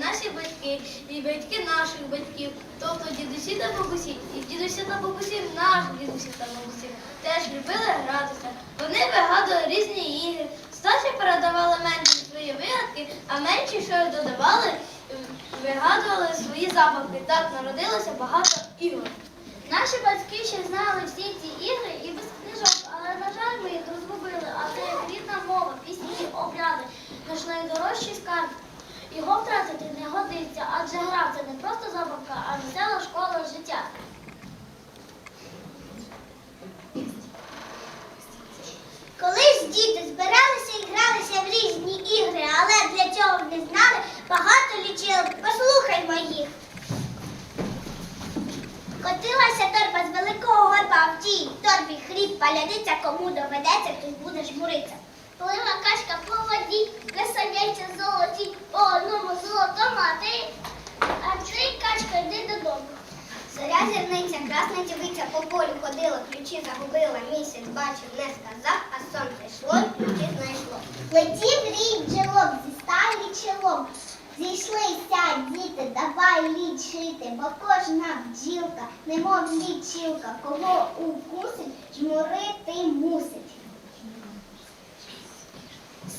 наші батьки, і батьки наших батьків, тобто дідусі та бабусі, і дідусі та бабусі наших дідусів та бабусів теж любили гратися. Вони вигадували різні ігри. Старші передавали менші свої вигадки, а менші, що додавали, вигадували свої забавки. Так народилося багато ігор. Наші батьки ще знали всі ці ігри і без книжок, але, на жаль, ми їх розгубили, а це як рідна мова, пісні, обряди, наш найдорожчий скарб. Його втратити не годиться, адже гра це не просто забавка, а весела школа життя. Колись діти збиралися і гралися в різні ігри, але для цього не знали, багато лічили. Послухаймо їх. Котилася торба з великого горба, в тій торбі хліб паляниця, кому доведеться, хтось буде жмуриться. Зірниця, красна дівиця по полю ходила, ключі загубила, місяць бачив, не сказав, а сонце йшло, ключі знайшло. Летів рій бджолок зі челом. Зійшлися діти, давай лічити, бо кожна бджілка, немов лічилка, кого укусить, жмурити мусить.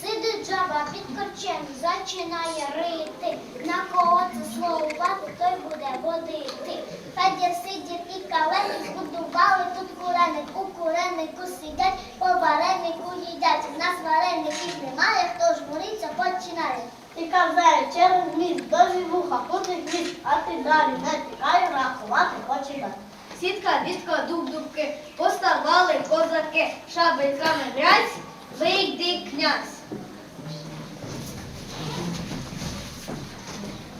Сидить жаба під корчем, зачинає рити. На кого це слово бати, той буде водити. Федір сидів і каленик збудували тут куреник. У куренику сидять, по варенику їдять. В нас вареників немає, хто жмуриться, починає. І казає через міст до вуха, кутить міст, а ти далі не тікай, рахувати починай. Сітка, вістка, дуб, дубки, поставали козаки, шабельками грязь, вийди князь.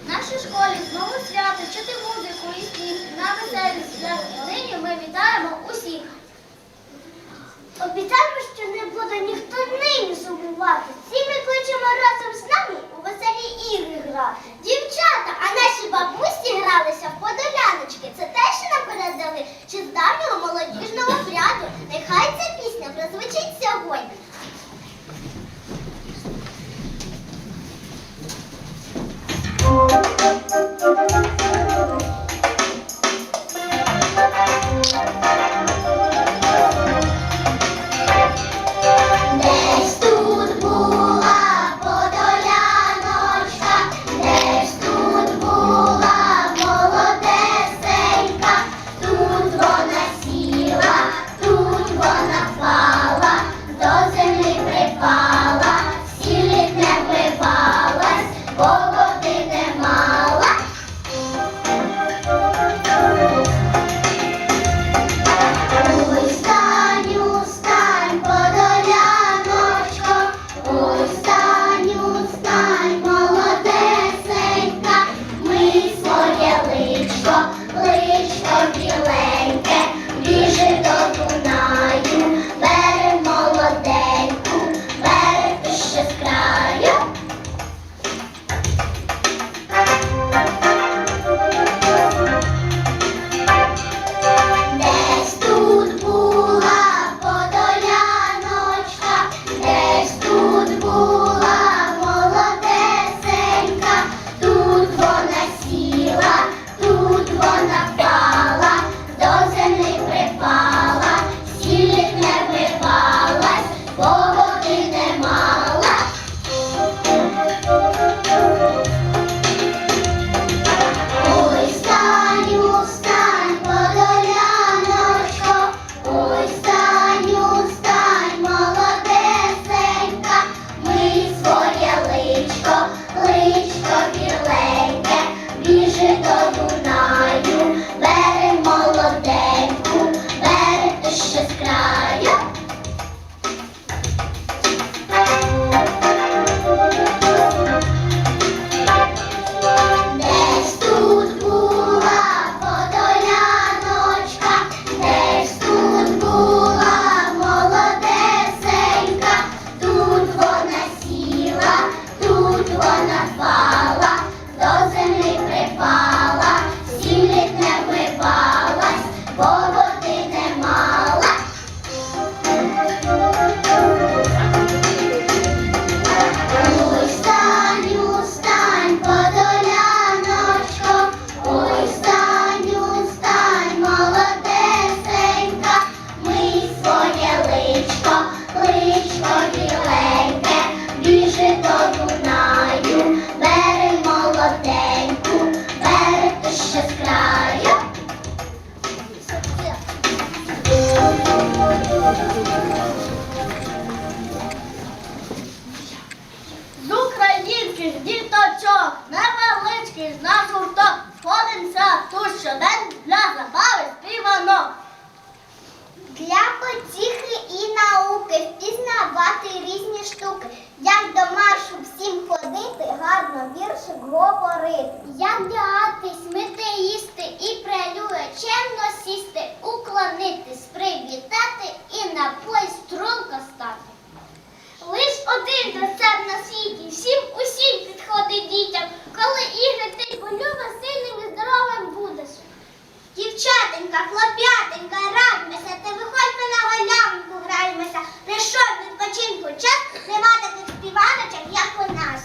В нашій школі знову свято, чути музику і сміх. На веселі святині ми вітаємо усіх. Обіцяємо, що не буде ніхто нині сумувати. Всі ми кличемо разом з нами у веселі ігри грати. Дівчата, а наші бабусі гралися в подоляночки. Це те, що нам передали, чи з давнього молодіжного обряду. Нехай ця пісня прозвучить сьогодні. Thank you. щоден для забави співанок. Для потіхи і науки впізнавати різні штуки, як до маршу всім ходити, гарно віршик говорити, як дягатись, мити, їсти і прелює, чемно сісти, уклонитись, привітати і на поїзд струнко стати лиш один рецепт на світі, всім усім підходить дітям, коли ігри ти полюбиш, сильним і здоровим будеш. Дівчатенька, хлоп'ятенька, радьмеся, та виходьте на галянку граймеся. Прийшов відпочинку час, не мати таких співаночок, як у нас.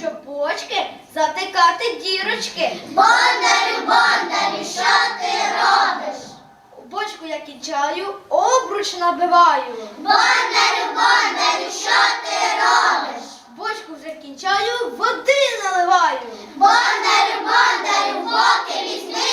чопочки, затикати дірочки. Бондарю, бондарю, що ти робиш? У бочку я кінчаю, обруч набиваю. Бондарю, бондарю, що ти робиш? Бочку вже кінчаю, води наливаю. Бондарю, бондарю, поки візьми.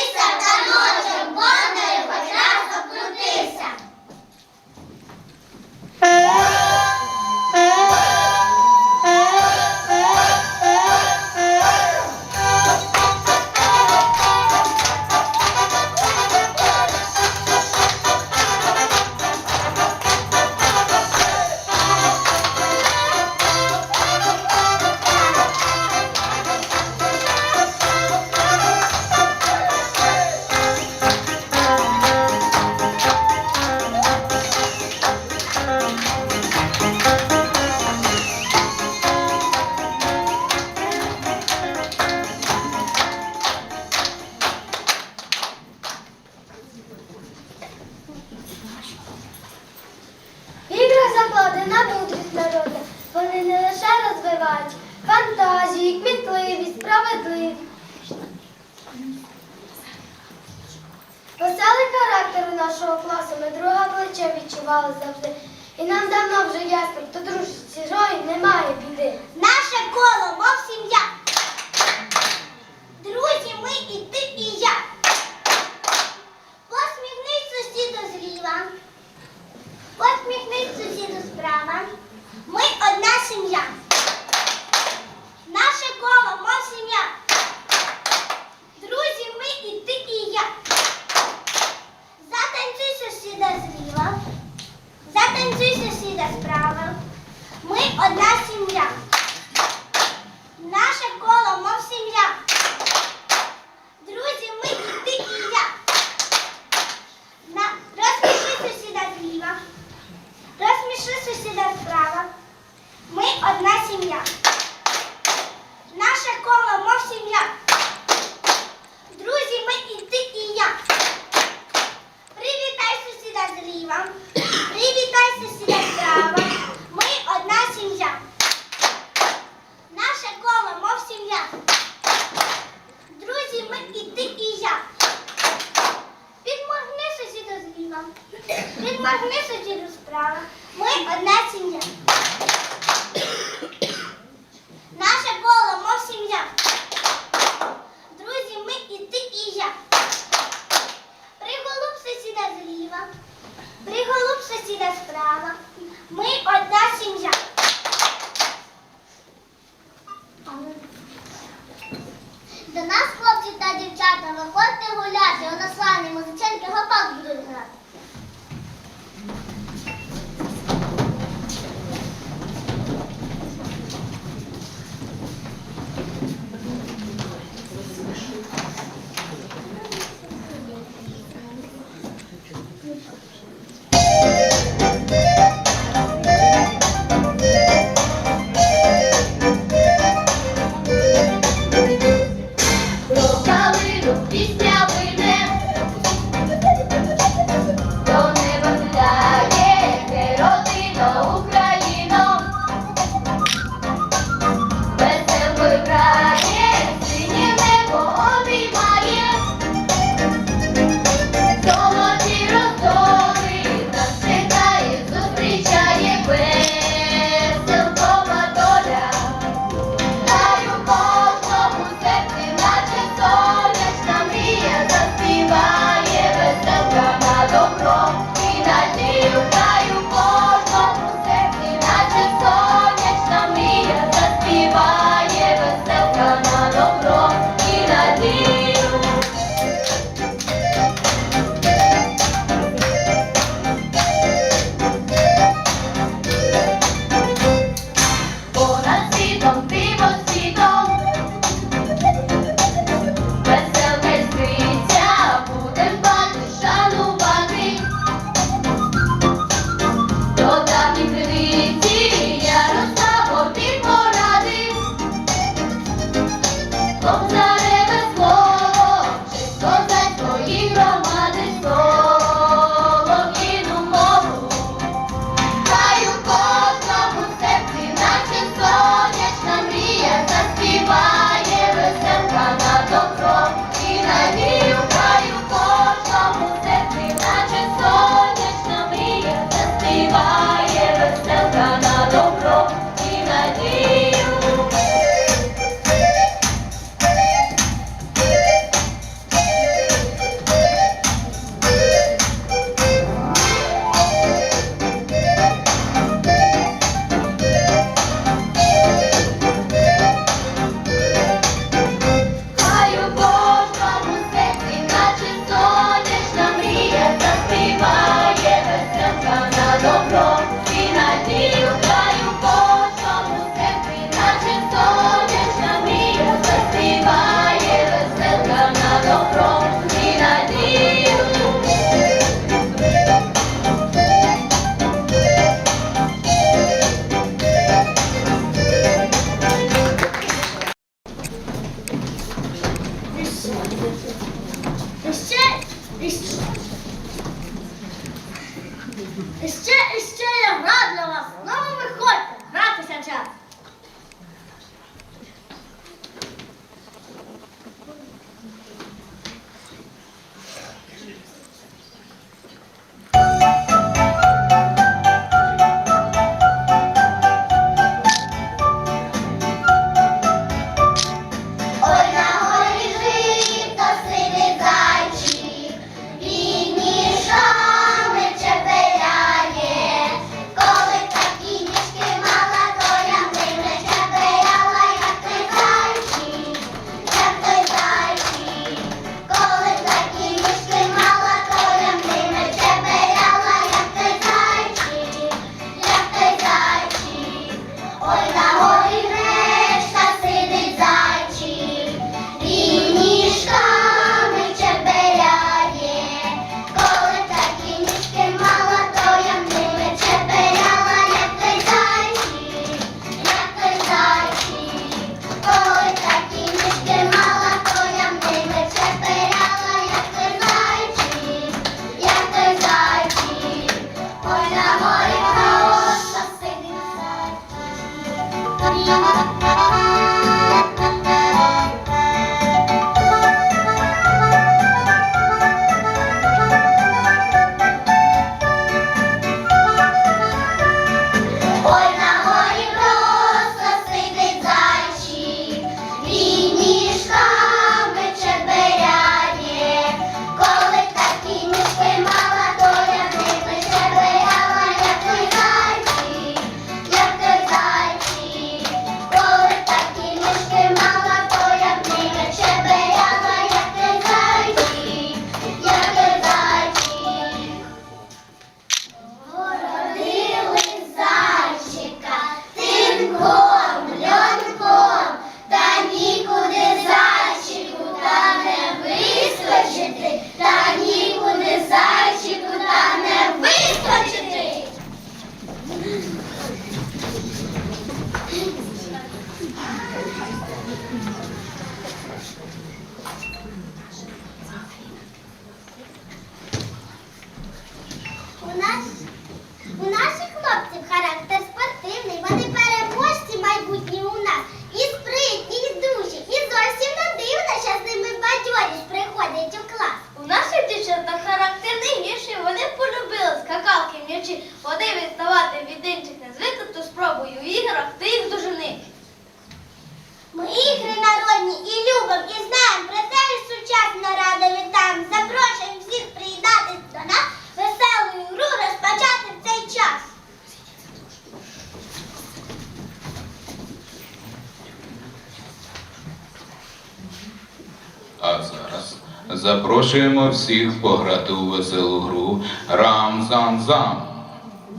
Запрошуємо всіх пограти у веселу гру Рам-зам-зам.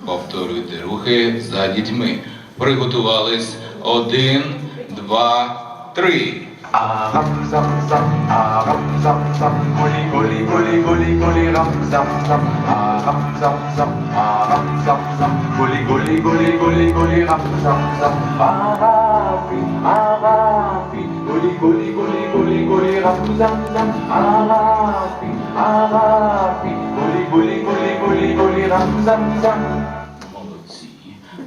Повторюйте рухи за дітьми. Приготувались один, два, три. Арам-зам-зам, арам-зам-зам, голі-голі-голі-голі-голі, рам-зам-зам, арам-зам-зам, арам-зам-зам, голі-голі-голі-голі-голі, рам-зам-зам, арафі, арафі. Goli goli goli goli goli rapuzam zam Arapi Arapi. Goli goli goli goli goli rapuzam zam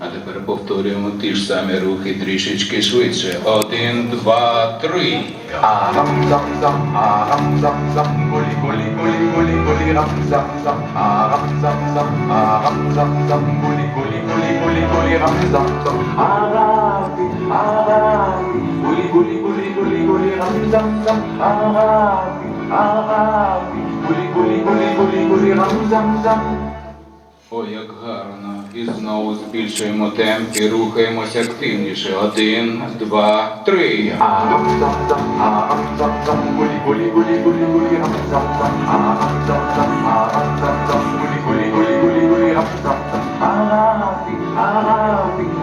A teper povtorimo ti same ruhi trišičke svice. Odin, dva, tri. Aram, zam, zam, aram, zam, zam, goli, goli, goli, goli, goli, ram, zam, zam, aram, zam, zam, aram, zam, zam, goli, goli, goli, goli, goli, ram, zam, zam, aram, aram, aram, aram, гулі гулі гулі гулі гулі рам зам зам, агафі, агафі, гулі гулі гулі гулі гулі рам зам зам. Чудово. Всі молодці. Ну, швидше. Один, два, три. Арам зам зам, арам зам зам, гулі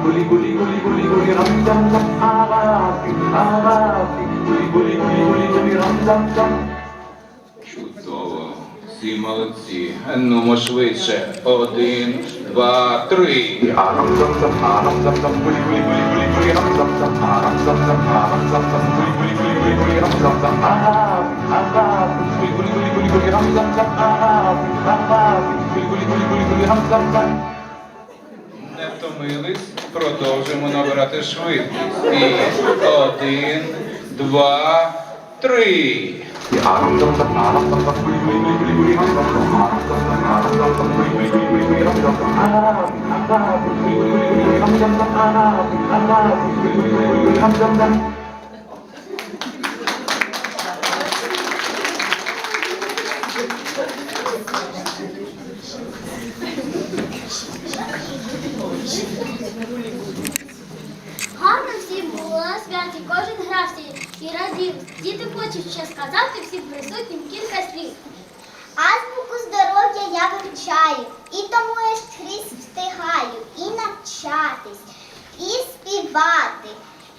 гулі гулі гулі гулі рам зам зам, арам зам зам, арам зам зам, гулі гулі гулі гулі гулі рам зам зам, агафі, агафі, гулі гулі гулі гулі гулі рам зам зам, агафі, агафі, гулі гулі гулі гулі гулі рам зам зам. Один, два, три. Арам зам зам, арам зам зам, гулі гулі гулі гулі гулі рам зам зам, арам зам зам, арам зам зам, гулі гулі гулі гулі гулі рам зам зам, агафі, агафі, гулі гулі гулі гулі рам зам зам, агафі, агафі, гулі гулі гулі гулі рам come, зам. Гарно всім було на святі, кожен грався і радів. Діти хочуть ще сказати всім присутнім кілька слів. Азбуку здоров'я я вивчаю, і тому я скрізь встигаю і навчатись, і співати,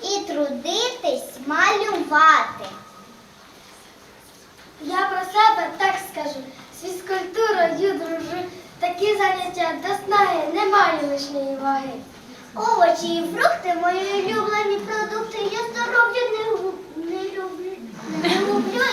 і трудитись, малювати. Я про себе так скажу. з Фізкультурою дружу. Такі заняття до снаги не маю лишньої ваги. Овочі і фрукти мої улюблені продукти. Я здоров'я не, не люблю, не люблю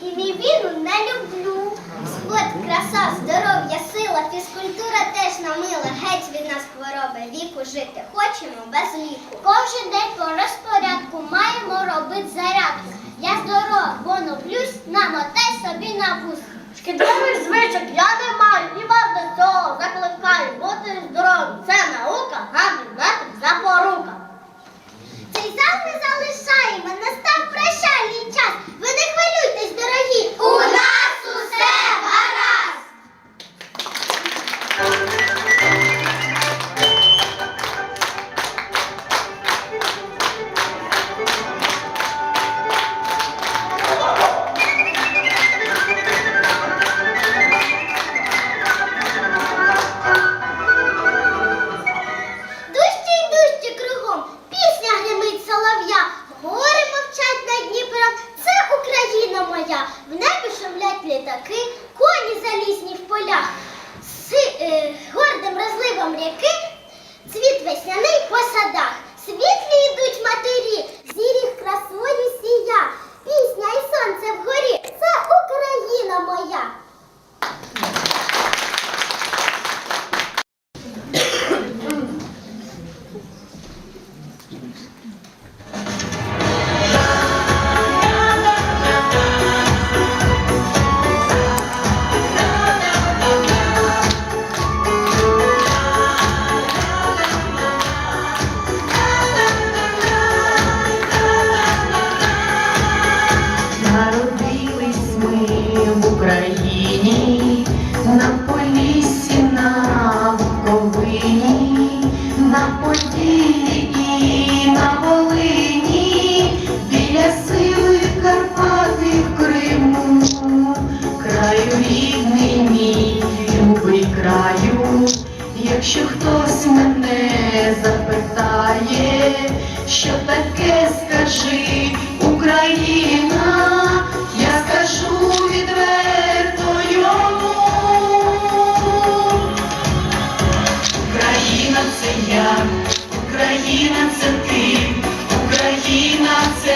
і, і мівіну не люблю. Спорт, краса, здоров'я, сила, фізкультура теж намила. Геть від нас хвороби, віку жити хочемо без ліку. Кожен день по розпорядку маємо робити зарядку. Я здорова, бо новлюсь, намотай собі на вуз. Шкідливих звичок я не маю і вас до цього закликаю бути здоровим. Це наука, гарний метод запорука. Цей зал не залишаємо, настав прощальний час. Ви не хвилюйтесь, дорогі. У нас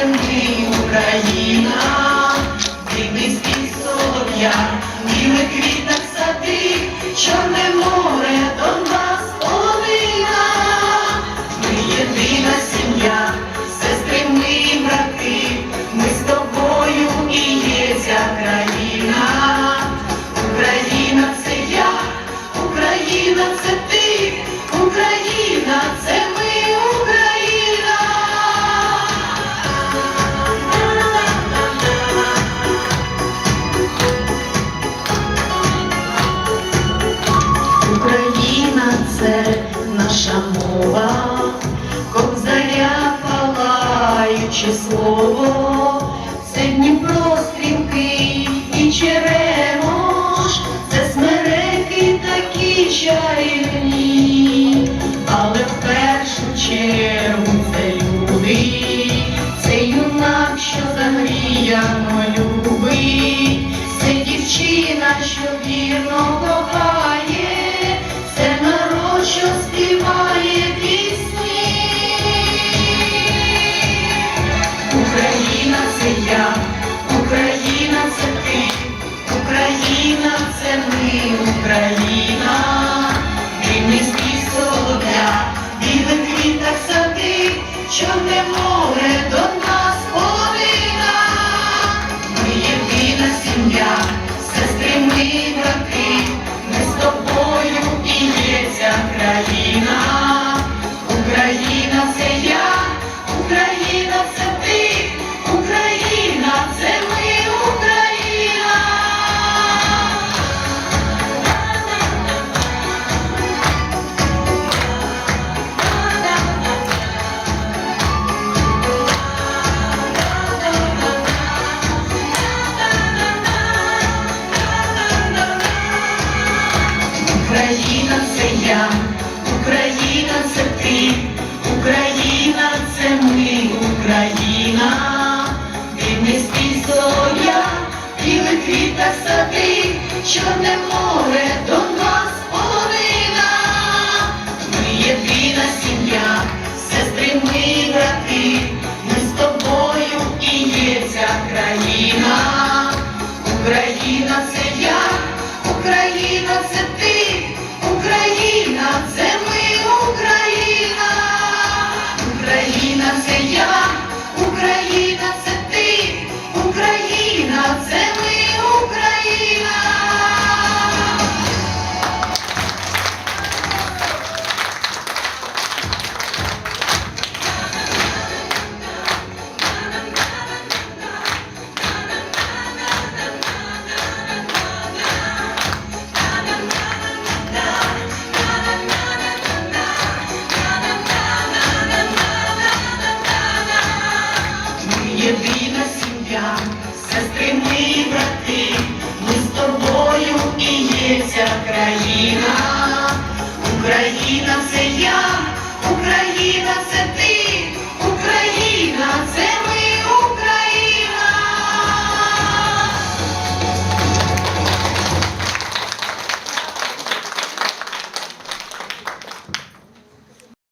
Україна Україна, дивний спів солов'я, білих квітах сади, чорне